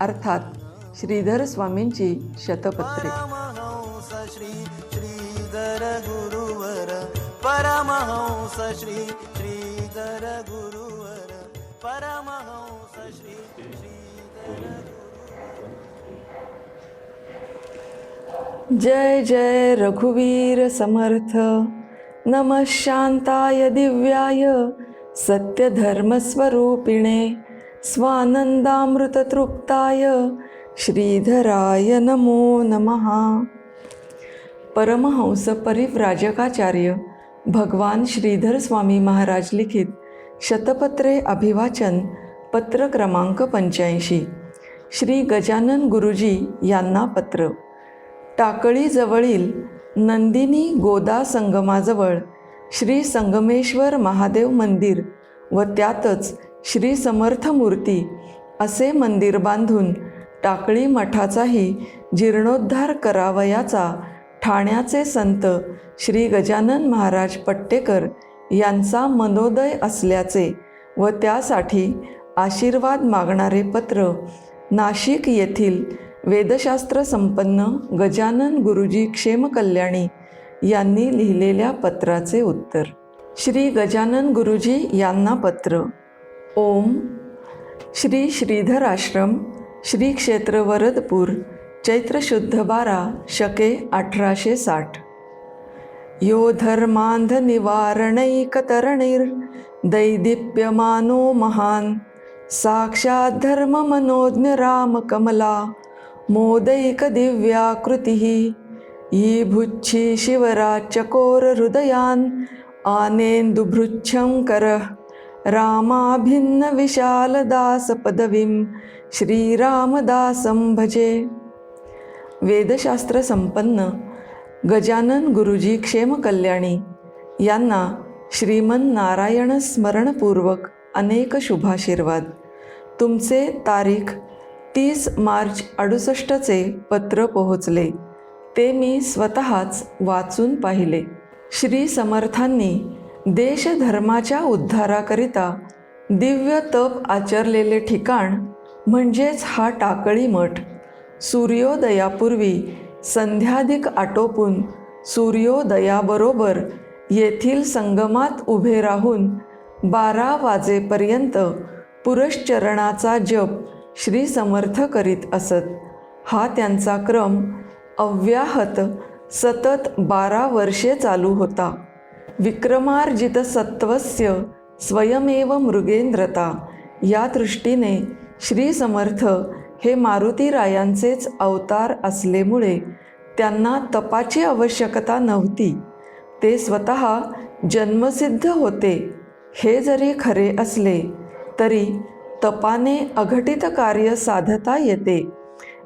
अर्थात श्रीधर स्वामींची शतपत्रे. श्री श्रीधर गुरुवर परमहंस श्री श्रीधर गुरुवर परमहंस श्री श्रीधर जय जय रघुवीर समर्थ नमः शांताय दिव्याय सत्यधर्मस्वरूपिणे स्वानंदामृततृप्ताय श्रीधराय नमो नमः। परमहंस परिव्राजकाचार्य भगवान श्रीधर स्वामी महाराज लिखित शतपत्रे अभिवाचन पत्र क्रमांक पंच्याऐंशी। श्री गजानन गुरुजी यांना पत्र। टाकळीजवळील नंदिनी गोदा संगमाजवळ श्री संगमेश्वर महादेव मंदिर व त्यातच श्री समर्थ मूर्ती असे मंदिर बांधून टाकळी मठाचाही जीर्णोद्धार करावयाचा ठाण्याचे संत श्री गजानन महाराज पट्टेकर यांचा मनोदय असल्याचे व त्यासाठी आशीर्वाद मागणारे पत्र नाशिक येथील वेदशास्त्र संपन्न गजानन गुरुजी क्षेमकल्याणी यांनी लिहिलेल्या पत्राचे उत्तर. श्री गजानन गुरुजी यांना पत्र ओम श्री श्रीधर आश्रम श्री क्षेत्र वरदपूर चैत्र शुद्ध बारा शके अठराशे साठ. यो धर्मांध निवारणैकतरणैर् दैदीप्यमानो महान् साक्षात् धर्ममनोज्ञ रामकमला शिवरा चकोर शिवराचकोरहृदयान् आनेन्दुभृच्छं करः रामाभिन्नविशालदासपदवीं श्रीरामदासं भजे। वेदशास्त्र संपन्न गजानन गुरुजी क्षेमकल्याणी यांना श्रीमन नारायण स्मरणपूर्वक अनेक शुभाशीर्वाद। तुमचे तारीख तीस मार्च अडुसष्टचे पत्र पोहोचले। ते मी स्वतःच वाचून पाहिले। श्री समर्थांनी देशधर्माच्या उद्धाराकरिता दिव्य तप आचरलेले ठिकाण म्हणजेच हा टाकळी मठ. सूर्योदयापूर्वी संध्याधिक आटोपून सूर्योदयाबरोबर येथील संगमात उभे राहून बारा वाजेपर्यंत पुरश्चरणाचा जप श्री समर्थ करीत असत. हा त्यांचा क्रम अव्याहत सतत बारा वर्षे चालू होता. विक्रमार्जितसत्वस्य स्वयमेव मृगेंद्रता. या दृष्टीने श्री समर्थ हे मारुतीरायांचेच अवतार असलेमुळे त्यांना तपाची आवश्यकता नव्हती. ते स्वतः जन्मसिद्ध होते हे जरी खरे असले तरी तपाने अघटित कार्य साधता येते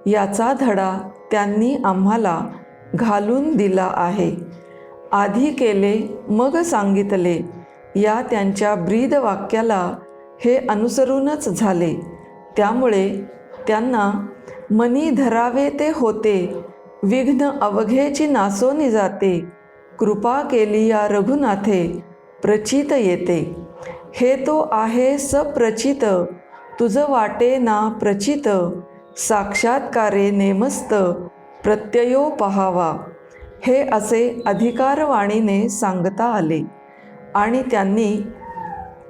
याचा धडा त्यांनी आम्हाला घालून दिला आहे. आधी केले मग सांगितले. या त्यांच्या ब्रीद वाक्याला हे अनुसरूनच झाले. त्यामुळे त्यांना मनी धरावे ते होते विघ्न अवघेची नासोनी जाते. कृपा केली या रघुनाथे प्रचित येते. हे तो आहे सप्रचित तुझं वाटे ना प्रचित साक्षात्कारे नेमस्त प्रत्ययो पहावा. हे असे अधिकारवाणीने सांगता आले. आणि त्यांनी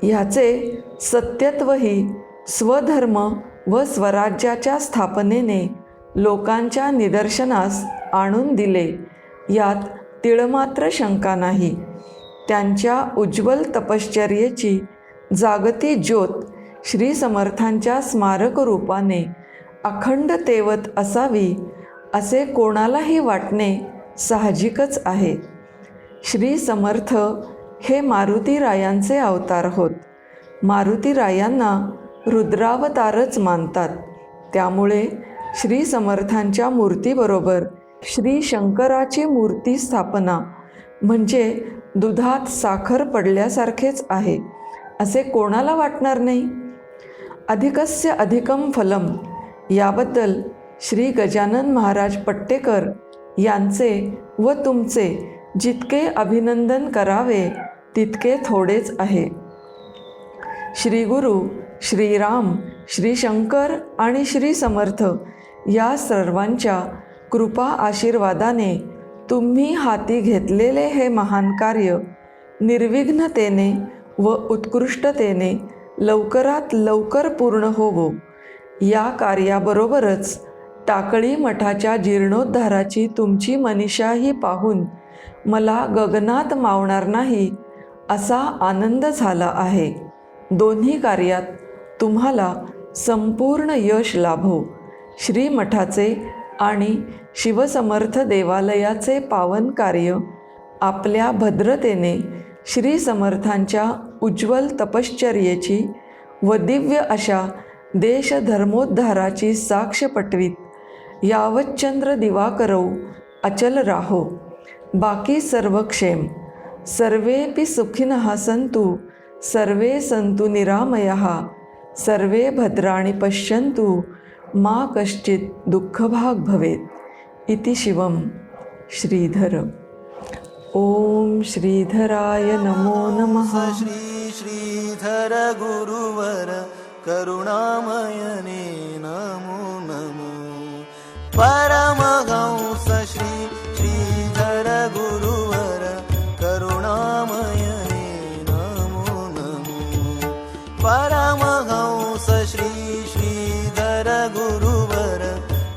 ह्याचे सत्यत्वही स्वधर्म व स्वराज्याच्या स्थापनेने लोकांच्या निदर्शनास आणून दिले. यात तिळमात्र शंका नाही. त्यांच्या उज्ज्वल तपश्चर्येची जागती ज्योत श्री समर्थांच्या स्मारक रूपाने अखंड तेवत असावी असे कोणालाही वाटणे साहजिकच आहे. श्री समर्थ हे मारुतीरायांचे अवतार होत. मारुतीरायांना रुद्रावतारच मानतात. त्यामुळे श्री समर्थांच्या मूर्तीबरोबर श्री शंकराची मूर्ती स्थापना म्हणजे दुधात साखर पडल्यासारखेच आहे. असे कोणाला वाटणार नाही? अधिकस्य अधिकम फलम. याबद्दल श्री गजानन महाराज पट्टेकर यांचे व तुमचे जितके अभिनंदन करावे तितके थोडेच आहे. श्री गुरु श्रीराम श्री शंकर आणि श्री समर्थ या सर्वांच्या कृपा आशीर्वादाने तुम्ही हाती घेतलेले हे महान कार्य निर्विघ्नतेने व उत्कृष्टतेने लवकरात लवकर पूर्ण होवो. या कार्याबरोबरच टाकळी मठाच्या जीर्णोद्धाराची तुमची मनीषाही पाहून मला गगनात मावणार नाही असा आनंद झाला आहे. दोन्ही कार्यात तुम्हाला संपूर्ण यश लाभो. श्रीमठाचे आणि शिवसमर्थ देवालयाचे पावन कार्य आपल्या भद्रतेने श्री समर्थांच्या उज्ज्वल तपश्चर्येची व दिव्य अशा देशधर्मोद्धाराची साक्ष पटवीत. यावच्चंद्र दिवाकरौ अचल राहो. बाकी सर्व क्षेम. सर्वेपि सुखिनः सन्तु सर्वे सन्तु निरामयः. सर्वे भद्राणि पश्यन्तु मा कश्चित् दुःखभाग् भवेत्. इति शिवं श्रीधर। ॐ श्रीधराय नमो नमः. श्री श्रीधर गुरुवर करुणामयने नमो परमहंस श्री श्रीधर गुरुवर करुणामयने नमो नमो। परमहंस श्री श्रीधर गुरुवर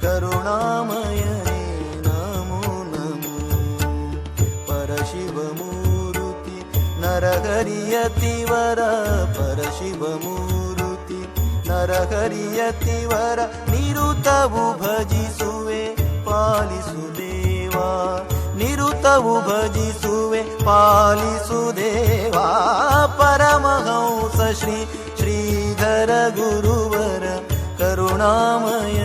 करुणामयने नमो नमो। परशिवमूर्ति नरहरियतिवर परशिवमूर्ति नरहरियतिवर निरुतवु भजिसुवे पालिसुदेवा निरुतवु भजिसुवे पालिसुदेवा परमहंस श्री श्रीधर गुरुवर करुणामय